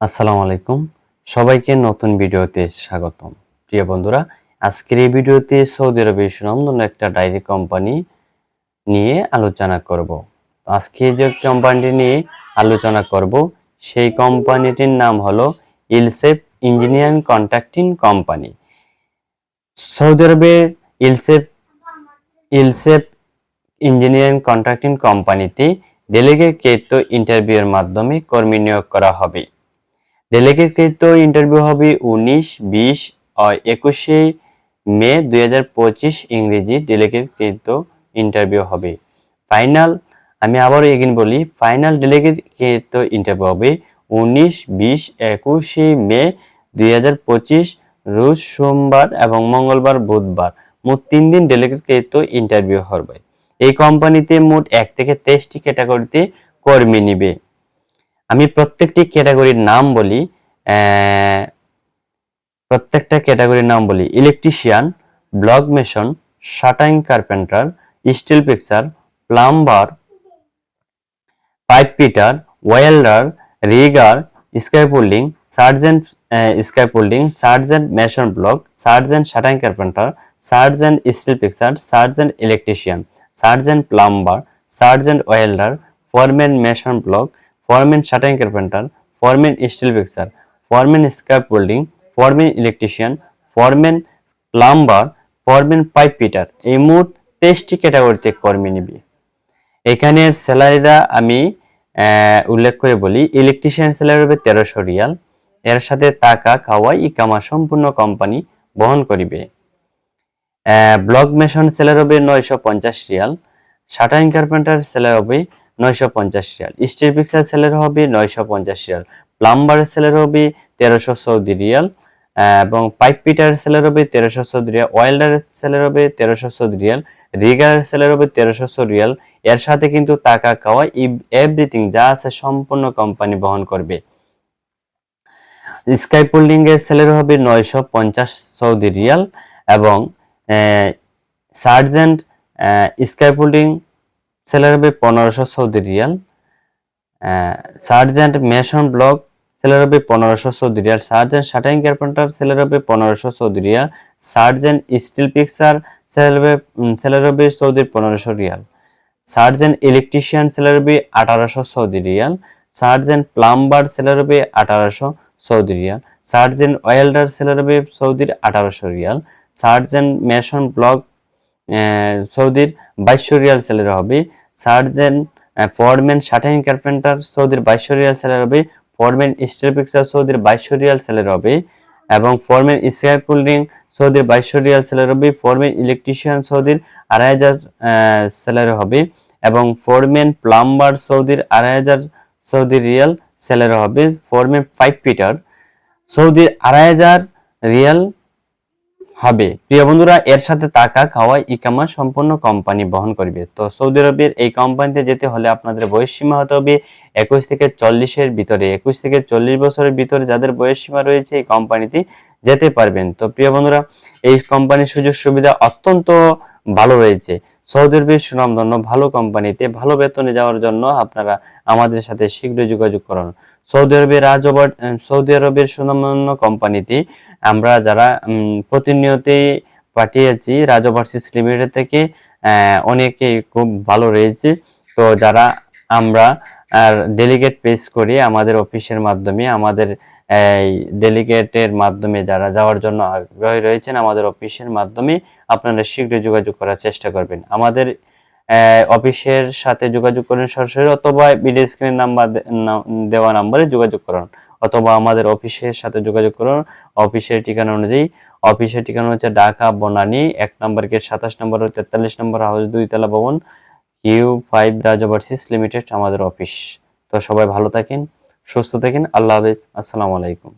আসসালামু আলাইকুম। সবাইকে নতুন ভিডিওতে স্বাগতম। প্রিয় বন্ধুরা, আজকের এই ভিডিওতে সৌদি আরবের সুনামধন্য একটা ডায়েরি কোম্পানি নিয়ে আলোচনা করব। আজকে যে কোম্পানিটি নিয়ে আলোচনা করব, সেই কোম্পানিটির নাম হলো El Seif engineering contracting company. Saudi আরবের ইলসেফ ইলসেফ ইঞ্জিনিয়ারিং কন্ট্রাক্টিং কোম্পানিতে ডেলিগেটকৃত ইন্টারভিউয়ের মাধ্যমে কর্মী নিয়োগ করা হবে। ডেলিগেটকৃত ইন্টারভিউ হবে উনিশ, বিশ একুশে মে দুই হাজার পঁচিশ ইংরেজি ডেলিগেটকৃত ইন্টারভিউ হবে। ফাইনাল আমি আবারও এগিন বলি ফাইনাল ডেলিগেটকৃত ইন্টারভিউ হবে উনিশ, বিশ, একুশে মে দুই হাজার পঁচিশ, রোজ সোমবার এবং মঙ্গলবার, বুধবার। মোট তিন দিন ডেলিগেটকৃত ইন্টারভিউ হবে। এই কোম্পানিতে মোট এক থেকে তেইশটি ক্যাটাগরিতে কর্মী নিবে। আমি প্রত্যেকটি ক্যাটাগরির নাম বলি প্রত্যেকটা ক্যাটাগরির নাম বলি। Electrician, block mason shuttering carpenter, steel fixer plumber, pipe fitter welder, rigger scaffolding sergeant scaffolding sergeant mason block, sergeant shuttering carpenter, sergeant steel fixer sergeant electrician, sergeant plumber, sergeant welder, foreman mason block foreman shuttering carpenter foreman steel fixer foreman scaffolding foreman electrician foreman plumber foreman pipe fitter এই মোট তেইশটি ক্যাটাগরিতে কর্মী নিবে। এখানের স্যালারিটা আমি উল্লেখ করে বলি ইলেকট্রিশিয়ান স্যালারি হবে তেরোশো রিয়াল। এর সাথে টাকা খাওয়া ইকামা সম্পূর্ণ কোম্পানি বহন করিবে। ব্লক মেশন স্যালারি হবে নয়শো পঞ্চাশ রিয়াল। শাটারিং কার্পেন্টার স্যালারি হবে নয়শো পঞ্চাশ রিয়াল। স্টিল পিক্সার স্যালারি হবে নয়শো পঞ্চাশ রিয়াল। প্লাম্বারের স্যালারি হবে তেরোশো সৌদি রিয়াল। এবং পাইপ পিটার স্যালারি হবে তেরোশো সৌদি রিয়াল। ওয়েল্ডারের স্যালারি হবে তেরোশো সৌদি রিয়াল। রিগারের স্যালারি হবে তেরোশো রিয়াল। এর সাথে কিন্তু টাকা খাওয়া এভরিথিং যা আছে সম্পূর্ণ কোম্পানি বহন করবে। স্কাই পুল্ডিং এর স্যালারি হবে নয়শো পঞ্চাশ সৌদি রিয়াল। এবং সার্জেন্ট স্কাই পুল্ডিং স্যালারি হবে পনেরোশো Saudi riyal. Sergeant mason block salary হবে পনেরোশো Saudi riyal. Sergeant shuttering carpenter salary হবে পনেরোশো Saudi riyal. Sergeant steel fixer salary হবে স্যালারি হবে সৌদির পনেরোশো রিয়াল। সার্জেন্ট ইলেকট্রিশিয়ান স্যালারি হবে আঠারোশো Saudi riyal. Sergeant plumber salary হবে আঠারোশো Saudi riyal. Sergeant welder salary হবে সৌদির আঠারোশো রিয়াল। সার্জেন্ট মেশন ব্লক সৌদির বাইশশো রিয়াল স্যালারি হবে। সার্জেন ফরম্যান, শাটাইন কার্পেন্টার সৌদির বাইশশো রিয়াল স্যালারি হবে। ফরম্যান স্টিল পিকচার সৌদির বাইশশো রিয়াল স্যালারি হবে। এবং ফরম্যান স্কাই পুল্ডিং সৌদির বাইশশো রিয়াল স্যালারি হবে। ফরম্যান ইলেকট্রিশিয়ান সৌদির আড়াই হাজার স্যালারি হবে। এবং ফরম্যান প্লাম্বার সৌদির আড়াই হাজার সৌদি রিয়াল স্যালারি হবে। ফরম্যান ফাইভ পিটার সৌদির আড়াই হাজার রিয়াল হবে। প্রিয় বন্ধুরা, এর সাথে টাকা খাওয়া ইকামা সম্পূর্ণ কোম্পানি বহন করবে। তো সৌদি আরবের এই কোম্পানিতে যেতে হলে আপনাদের বয়স সীমা হতে হবে একুশ থেকে চল্লিশের ভিতরে। একুশ থেকে চল্লিশ বছরের ভিতরে যাদের বয়স সীমা রয়েছে এই কোম্পানিতে যেতে পারবেন। তো প্রিয় বন্ধুরা, এই কোম্পানির সুযোগ সুবিধা অত্যন্ত ভালো রয়েছে। সৌদি আরবের সুনামধন্য, ভালো কোম্পানিতে ভালো বেতনে যাওয়ার জন্য আপনারা আমাদের সাথে শীঘ্রই যোগাযোগ করুন। সৌদি আরবের রাজ সৌদি আরবের সুনামধন্য কোম্পানিতে আমরা যারা প্রতিনিয়তই পাঠিয়েছি রাজ লিমিটেড থেকে অনেকেই খুব ভালো রয়েছে তো যারা আমরা আর ডেলিগেট পেশ করি আমাদের অফিসের মাধ্যমে। আমাদের, এই ডেলিগেটের মাধ্যমে যারা যাওয়ার জন্য আগ্রহী রয়েছেন, আমাদের অফিসের মাধ্যমে আপনারা শীঘ্রই যোগাযোগ করার চেষ্টা করবেন। আমাদের অফিসের সাথে যোগাযোগ করেন সরাসরি অথবা ভিডিও স্ক্রিন নাম্বার দেওয়া নাম্বারে যোগাযোগ করুন। অথবা আমাদের অফিসের সাথে যোগাযোগ করুন। অফিসের ঠিকানা অনুযায়ী অফিসের ঠিকানা হচ্ছে ঢাকা বনানী এক নম্বর গেট, সাতাশ নম্বর তেতাল্লিশ নম্বর হাউস, দুইতলা ভবন। U five Raj overseas limited আমাদের অফিস তো সবাই ভালো থাকেন, সুস্থ থাকেন, আল্লাহ হাফেজ, আসসালামু আলাইকুম।